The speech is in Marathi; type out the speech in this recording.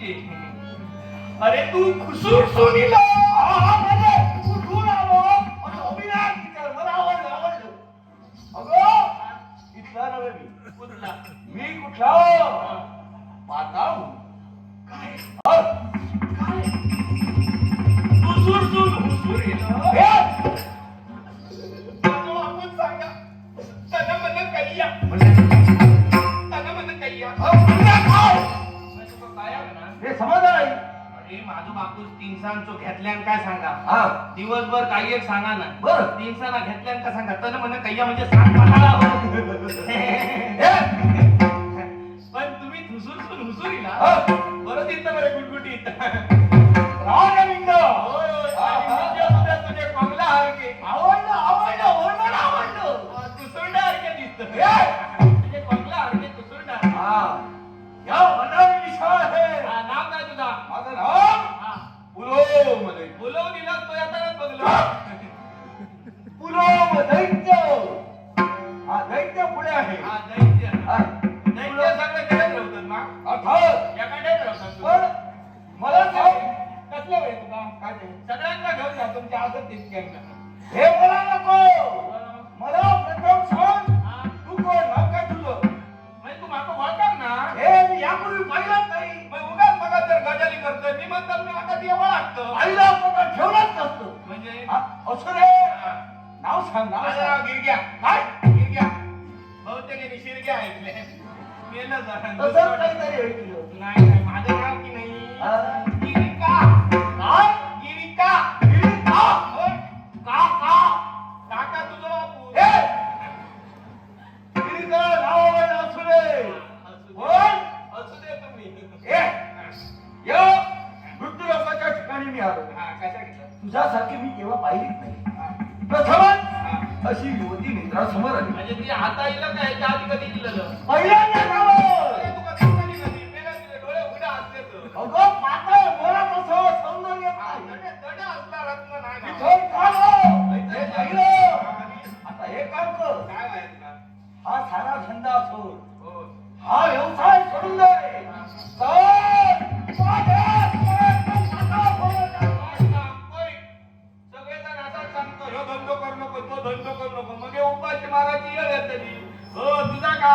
म्हणजे अरे तू खुसूर सोनीला. आलो विचार मला आवडलं आवडलं अगं इथला नव्हे मी कुठला? मी कुठला? पाताळ काय काय खुसूर सून हुसूर येणं आपण सांगा म्हणजे, समाधान आहे. अरे माझं बापूस तीन सांचो घेतल्यान काय सांगा? हा. दिवसभर काही एक सांगा ना. बरं. तीन साना घेतल्यान का सांगा? तन मन कैया म्हणजे सांग पण तुम्ही हुसूर सून हुसूरी ना अ, परत येतं बरं गुटगुटीत. राजविंद. होय होय. आणि हा. म्हणजे तुझे हारके आवडलं आवडलं ओरडलं आवडलं. कुसुंडा हारके दिसत. काय ते? सगळ्यांना घेऊन जा तुमच्या असं तितक्यांना हे मला नको. मला प्रथम सांग तू कोण? नाव काय तुझं? म्हणजे तू माका वळखाल ना. हे मी यापूर्वी पाहिलंच नाही. मग उगाच मग जर गजाली करतोय. मी म्हणतात मी माका ते लागतं. पाहिलं आपण ठेवलंच नसतं. म्हणजे? असं रे. नाव सांग नाव माझं सांग. गिरग्या. काय? गिरग्या. बहुतेक यांनी शिरग्या ऐकले. मेलं तसंच जरा काहीतरी ऐकलं. नाही नाही माझं नाव की नाही? तुझ्यासारखी मी केव्हा पाहिलीच नाही. प्रथमच. अशी युवती मित्रासमोर आली म्हणजे ती आता येईल काय त्या आधी कधी दिलेलं पहिल्यांदा अगं पातळ बोलत असं सौंदर्य हा, काय. हे पाहिलं. आता हे काम कर? हा सारा धंदा सोड हो. हा व्यवसाय सोडून दे ह्यो धंदो करू नको तो धंदो करू नको. मग उपाशी मारायची येळ येतली तुझा का